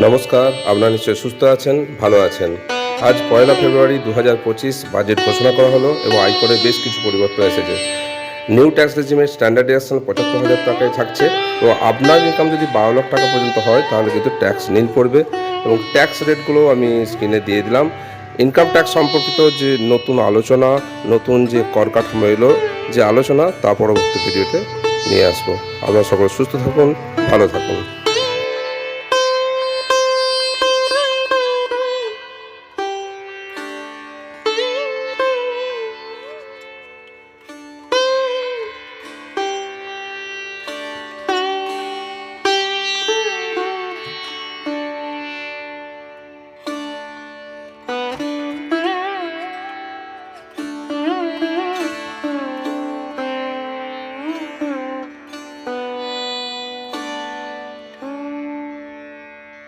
নমস্কার, আপনারা নিশ্চয়ই সুস্থ আছেন, ভালো আছেন। আজ পয়লা ফেব্রুয়ারি দু হাজার পঁচিশ, বাজেট ঘোষণা করা হলো এবং আয়করে বেশ কিছু পরিবর্তন এসেছে। নিউ ট্যাক্স রেজিমের স্ট্যান্ডার্ডাইজেশন পঁচাত্তর হাজার টাকায় থাকছে তো আপনার ইনকাম যদি বারো লাখ টাকা পর্যন্ত হয়, তাহলে কিন্তু ট্যাক্স নীল পড়বে এবং ট্যাক্স রেটগুলো আমি স্ক্রিনে দিয়ে দিলাম। ইনকাম ট্যাক্স সম্পর্কিত যে নতুন আলোচনা, নতুন যে কর কাঠামো এলো, যে আলোচনা, তা পরবর্তী ভিডিওতে নিয়ে আসব। আপনারা সকলে সুস্থ থাকুন, ভালো থাকুন।